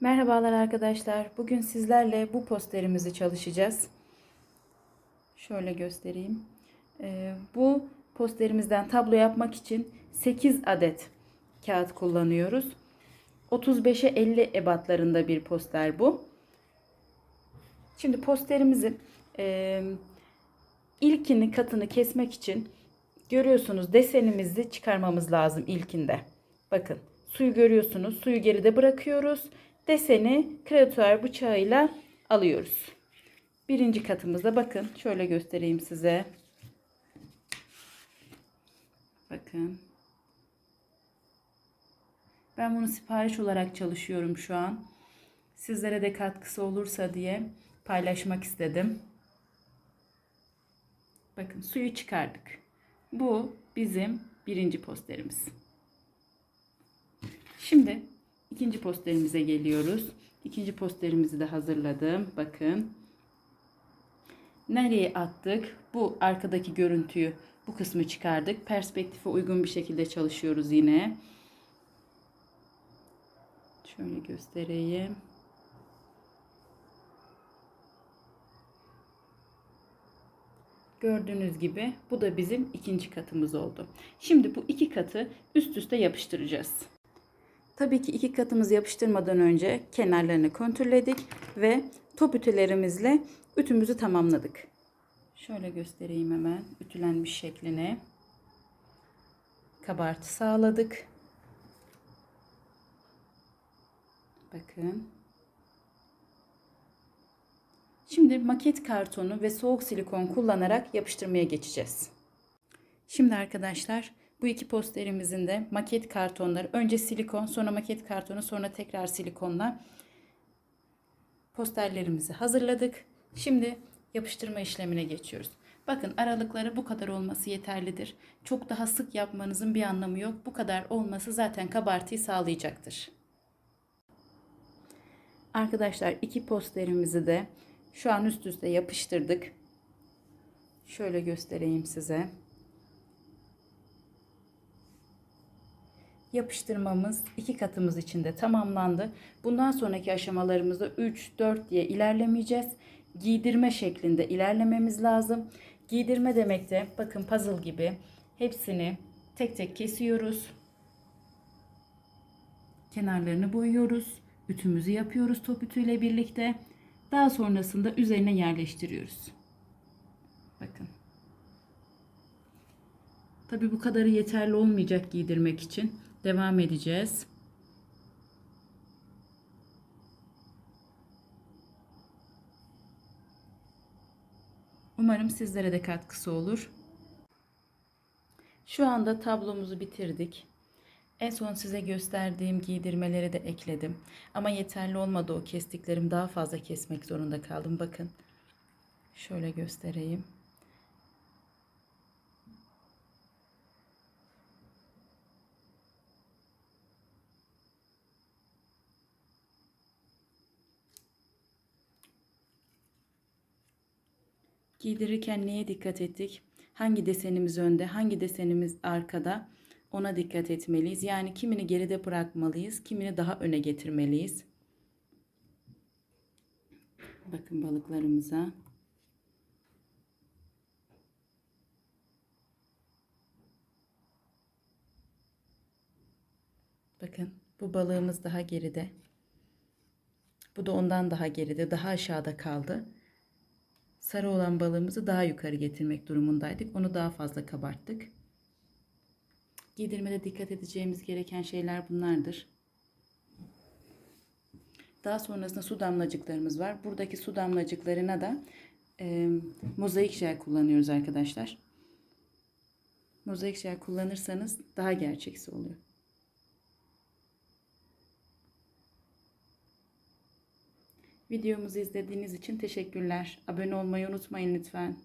Merhabalar arkadaşlar. Bugün sizlerle bu posterimizi çalışacağız. Şöyle göstereyim. Ee, bu posterimizden tablo yapmak için 8 adet kağıt kullanıyoruz. 35'e 50 ebatlarında bir poster bu. Şimdi posterimizi e, ilkini katını kesmek için görüyorsunuz desenimizi çıkarmamız lazım ilkinde. Bakın suyu görüyorsunuz. Suyu geride bırakıyoruz. Deseni kreatuar bıçağıyla alıyoruz. Birinci katımızda bakın şöyle göstereyim size. Bakın. Ben bunu sipariş olarak çalışıyorum şu an. Sizlere de katkısı olursa diye paylaşmak istedim. Bakın suyu çıkardık. Bu bizim birinci posterimiz. Şimdi ikinci posterimize geliyoruz. İkinci posterimizi de hazırladım. Bakın. Nereye attık? Bu arkadaki görüntüyü bu kısmı çıkardık. Perspektife uygun bir şekilde çalışıyoruz yine. Şöyle göstereyim. Gördüğünüz gibi bu da bizim ikinci katımız oldu. Şimdi bu iki katı üst üste yapıştıracağız. Tabii ki iki katımızı yapıştırmadan önce kenarlarını kontrolledik ve top ütülerimizle ütümüzü tamamladık. Şöyle göstereyim hemen ütülenmiş şeklini. Kabartı sağladık. Bakın. Şimdi maket kartonu ve soğuk silikon kullanarak yapıştırmaya geçeceğiz. Şimdi arkadaşlar bu iki posterimizin de maket kartonları önce silikon sonra maket kartonu sonra tekrar silikonla posterlerimizi hazırladık. Şimdi yapıştırma işlemine geçiyoruz. Bakın aralıkları bu kadar olması yeterlidir. Çok daha sık yapmanızın bir anlamı yok. Bu kadar olması zaten kabartıyı sağlayacaktır. Arkadaşlar iki posterimizi de şu an üst üste yapıştırdık. Şöyle göstereyim size. Yapıştırmamız iki katımız içinde tamamlandı. Bundan sonraki aşamalarımızda 3 4 diye ilerlemeyeceğiz. Giydirme şeklinde ilerlememiz lazım. Giydirme demek de bakın puzzle gibi hepsini tek tek kesiyoruz. Kenarlarını boyuyoruz. Ütümüzü yapıyoruz top ütüyle birlikte. Daha sonrasında üzerine yerleştiriyoruz. Bakın. Tabi bu kadarı yeterli olmayacak giydirmek için. Devam edeceğiz. Umarım sizlere de katkısı olur. Şu anda tablomuzu bitirdik. En son size gösterdiğim giydirmeleri de ekledim. Ama yeterli olmadı o kestiklerim. Daha fazla kesmek zorunda kaldım. Bakın. Şöyle göstereyim. Giydirirken neye dikkat ettik? Hangi desenimiz önde, hangi desenimiz arkada? Ona dikkat etmeliyiz. Yani kimini geride bırakmalıyız, kimini daha öne getirmeliyiz. Bakın balıklarımıza. Bakın bu balığımız daha geride. Bu da ondan daha geride, daha aşağıda kaldı. Sarı olan balığımızı daha yukarı getirmek durumundaydık. Onu daha fazla kabarttık. Giydirmede dikkat edeceğimiz gereken şeyler bunlardır. Daha sonrasında su damlacıklarımız var. Buradaki su damlacıklarına da e, mozaik jel kullanıyoruz arkadaşlar. Mozaik jel kullanırsanız daha gerçeksi oluyor. Videomuzu izlediğiniz için teşekkürler. Abone olmayı unutmayın lütfen.